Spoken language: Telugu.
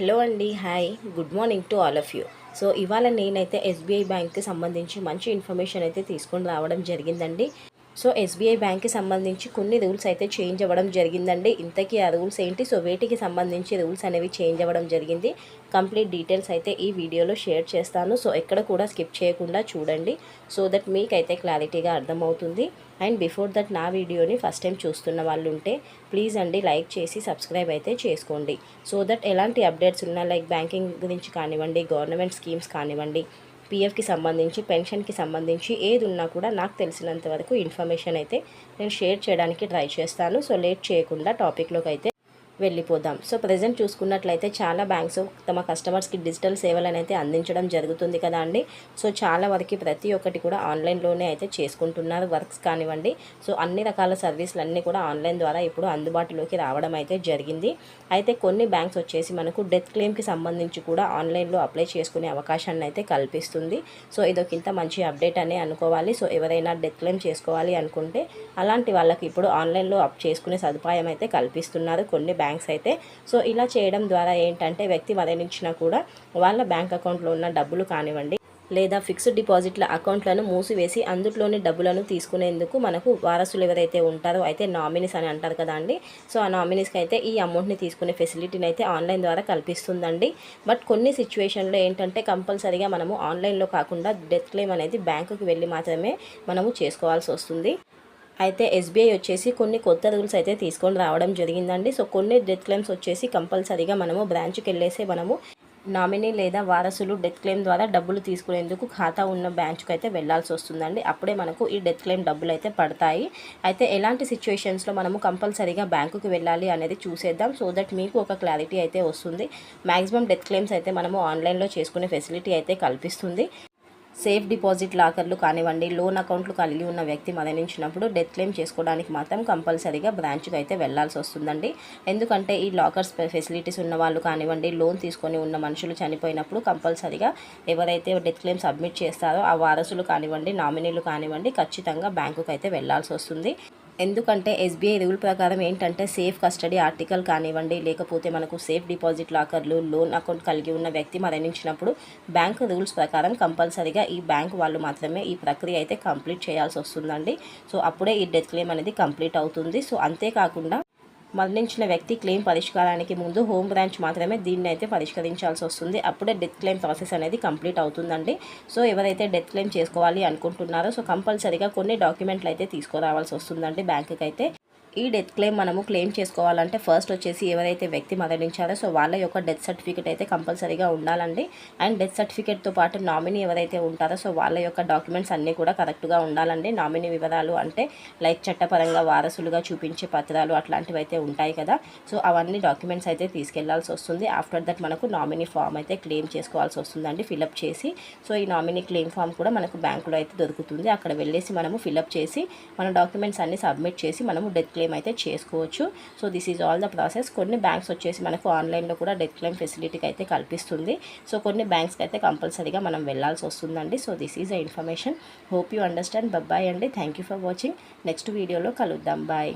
హలో అండి hi. Good morning to all of you. So ఇవాళ నేనైతే ఎస్బీఐ బ్యాంక్కి సంబంధించి మంచి ఇన్ఫర్మేషన్ అయితే తీసుకొని రావడం జరిగిందండి. సో ఎస్బీఐ బ్యాంక్కి సంబంధించి కొన్ని రూల్స్ అయితే చేంజ్ అవ్వడం జరిగిందండి. ఇంతకీ ఆ రూల్స్ ఏంటి? సో వేటికి సంబంధించి రూల్స్ అనేవి చేంజ్ అవ్వడం జరిగింది. కంప్లీట్ డీటెయిల్స్ అయితే ఈ వీడియోలో షేర్ చేస్తాను. సో ఎక్కడ కూడా స్కిప్ చేయకుండా చూడండి. సో దట్ మీకైతే క్లారిటీగా అర్థమవుతుంది. అండ్ బిఫోర్ దట్ నా వీడియోని ఫస్ట్ టైం చూస్తున్న వాళ్ళు ఉంటే ప్లీజ్ అండి లైక్ చేసి సబ్స్క్రైబ్ అయితే చేసుకోండి. సో దట్ ఎలాంటి అప్డేట్స్ ఉన్నా లైక్ బ్యాంకింగ్ గురించి కానివ్వండి గవర్నమెంట్ స్కీమ్స్ కానివ్వండి పిఎఫ్కి సంబంధించి పెన్షన్కి సంబంధించి ఏది ఉన్నా కూడా నాకు తెలిసినంత వరకు ఇన్ఫర్మేషన్ అయితే నేను షేర్ చేయడానికి ట్రై చేస్తాను. సో లేట్ చేయకుండా టాపిక్లోకి అయితే వెళ్ళిపోదాం. సో ప్రజెంట్ చూసుకున్నట్లయితే చాలా బ్యాంక్స్ తమ కస్టమర్స్కి డిజిటల్ సేవలను అయితే అందించడం జరుగుతుంది కదా అండి. సో చాలా వరకు ప్రతి ఒక్కటి కూడా ఆన్లైన్లోనే అయితే చేసుకుంటున్నారు వర్క్స్ కానివ్వండి. సో అన్ని రకాల సర్వీసులు అన్నీ కూడా ఆన్లైన్ ద్వారా ఇప్పుడు అందుబాటులోకి రావడం అయితే జరిగింది. అయితే కొన్ని బ్యాంక్స్ వచ్చేసి మనకు డెత్ క్లెయిమ్కి సంబంధించి కూడా ఆన్లైన్లో అప్లై చేసుకునే అవకాశాన్ని అయితే కల్పిస్తుంది. సో ఇదొక ఇంత మంచి అప్డేట్ అనే అనుకోవాలి. సో ఎవరైనా డెత్ క్లెయిమ్ చేసుకోవాలి అనుకుంటే అలాంటి వాళ్ళకి ఇప్పుడు ఆన్లైన్లో అప్ చేసుకునే సదుపాయం అయితే కల్పిస్తున్నారు కొన్ని బ్యాంక్స్ అయితే. సో ఇలా చేయడం ద్వారా ఏంటంటే వ్యక్తి మరణించినా కూడా వాళ్ళ బ్యాంక్ అకౌంట్లో ఉన్న డబ్బులు కానివ్వండి లేదా ఫిక్స్డ్ డిపాజిట్ల అకౌంట్లను మూసివేసి అందులోని డబ్బులను తీసుకునేందుకు మనకు వారసులు ఎవరైతే ఉంటారో అయితే నామినీస్ అని అంటారు కదా అండి. సో ఆ నామినీస్కి అయితే ఈ అమౌంట్ని తీసుకునే ఫెసిలిటీని అయితే ఆన్లైన్ ద్వారా కల్పిస్తుందండి. బట్ కొన్ని సిచ్యువేషన్లో ఏంటంటే కంపల్సరీగా మనము ఆన్లైన్లో కాకుండా డెత్ క్లెయిమ్ అనేది బ్యాంకుకి వెళ్ళి మాత్రమే మనము చేసుకోవాల్సి వస్తుంది. అయితే ఎస్బీఐ వచ్చేసి కొన్ని కొత్త రూల్స్ అయితే తీసుకొని రావడం జరిగిందండి. సో కొన్ని డెత్ క్లెయిమ్స్ వచ్చేసి కంపల్సరీగా మనము బ్రాంచ్కి వెళ్ళేసి మనము నామినీ లేదా వారసులు డెత్ క్లెయిమ్ ద్వారా డబ్బులు తీసుకునేందుకు ఖాతా ఉన్న బ్యాంచ్కి అయితే వెళ్ళాల్సి వస్తుందండి. అప్పుడే మనకు ఈ డెత్ క్లెయిమ్ డబ్బులు అయితే పడతాయి. అయితే ఎలాంటి సిచ్యువేషన్స్లో మనము కంపల్సరీగా బ్యాంకుకి వెళ్ళాలి అనేది చూసేద్దాం. సో దట్ మీకు ఒక క్లారిటీ అయితే వస్తుంది. మ్యాక్సిమం డెత్ క్లెయిమ్స్ అయితే మనము ఆన్లైన్లో చేసుకునే ఫెసిలిటీ అయితే కల్పిస్తుంది. సేఫ్ డిపాజిట్ లాకర్లు కానివ్వండి లోన్ అకౌంట్లు కలిగి ఉన్న వ్యక్తి మరణించినప్పుడు డెత్ క్లెయిమ్ చేసుకోవడానికి మాత్రం కంపల్సరీగా బ్రాంచ్కి అయితే వెళ్ళాల్సి వస్తుందండి. ఎందుకంటే ఈ లాకర్స్ ఫెసిలిటీస్ ఉన్న వాళ్ళు కానివ్వండి లోన్ తీసుకొని ఉన్న మనుషులు చనిపోయినప్పుడు కంపల్సరీగా ఎవరైతే డెత్ క్లెయిమ్ సబ్మిట్ చేస్తారో ఆ వారసులు కానివ్వండి నామినీలు కానివ్వండి ఖచ్చితంగా బ్యాంకుకి అయితే వెళ్ళాల్సి వస్తుంది. ఎందుకంటే ఎస్బీఐ రూల్ ప్రకారం ఏంటంటే సేఫ్ కస్టడీ ఆర్టికల్ కానివ్వండి లేకపోతే మనకు సేఫ్ డిపాజిట్ లాకర్లు లోన్ అకౌంట్ కలిగి ఉన్న వ్యక్తి మరణించినప్పుడు బ్యాంక్ రూల్స్ ప్రకారం కంపల్సరీగా ఈ బ్యాంక్ వాళ్ళు మాత్రమే ఈ ప్రక్రియ అయితే కంప్లీట్ చేయాల్సి వస్తుందండి. సో అప్పుడే ఈ డెత్ క్లెయిమ్ అనేది కంప్లీట్ అవుతుంది. సో అంతేకాకుండా మరణించిన వ్యక్తి క్లెయిమ్ పరిష్కారానికి ముందు హోమ్ బ్రాంచ్ మాత్రమే దీన్ని అయితే పరిష్కరించాల్సి వస్తుంది. అప్పుడే డెత్ క్లెయిమ్ ప్రాసెస్ అనేది కంప్లీట్ అవుతుందండి. సో ఎవరైతే డెత్ క్లెయిమ్ చేసుకోవాలి అనుకుంటున్నారో సో కంపల్సరీగా కొన్ని డాక్యుమెంట్లు అయితే తీసుకురావాల్సి వస్తుందండి బ్యాంకుకి అయితే ఈ డెత్ క్లెయిమ్ మనము క్లెయిమ్ చేసుకోవాలంటే ఫస్ట్ వచ్చేసి ఎవరైతే వ్యక్తి మరణించారో సో వాళ్ళ యొక్క డెత్ సర్టిఫికేట్ అయితే కంపల్సరీగా ఉండాలండి. అండ్ డెత్ సర్టిఫికేట్తో పాటు నామినీ ఎవరైతే ఉంటారో సో వాళ్ళ యొక్క డాక్యుమెంట్స్ అన్నీ కూడా కరెక్ట్గా ఉండాలండి. నామినీ వివరాలు అంటే లైక్ చట్టపరంగా వారసులుగా చూపించే పత్రాలు అట్లాంటివి అయితే ఉంటాయి కదా. సో అవన్నీ డాక్యుమెంట్స్ అయితే తీసుకెళ్ళాల్సి వస్తుంది. ఆఫ్టర్ దట్ మనకు నామినీ ఫామ్ అయితే క్లెయిమ్ చేసుకోవాల్సి వస్తుందండి ఫిలప్ చేసి. సో ఈ నామినీ క్లెయిమ్ ఫామ్ కూడా మనకు బ్యాంకులో అయితే దొరుకుతుంది. అక్కడ వెళ్ళేసి మనము ఫిలప్ చేసి మన డాక్యుమెంట్స్ అన్ని సబ్మిట్ చేసి మనము డెత్ క్లెయిమ్ అయితే చేసుకోవచ్చు. So this is all the process కొన్ని బ్యాంక్స్ వచ్చేసి మనకు ఆన్లైన్లో కూడా డెత్ క్లెయిమ్ ఫెసిలిటీకి అయితే కల్పిస్తుంది. సో కొన్ని బ్యాంక్స్కి అయితే కంపల్సరీగా మనం వెళ్ళాల్సి వస్తుందండి. So this is a information hope you understand bye అండి. Thank you for watching next వీడియోలో కలుద్దాం. బాయ్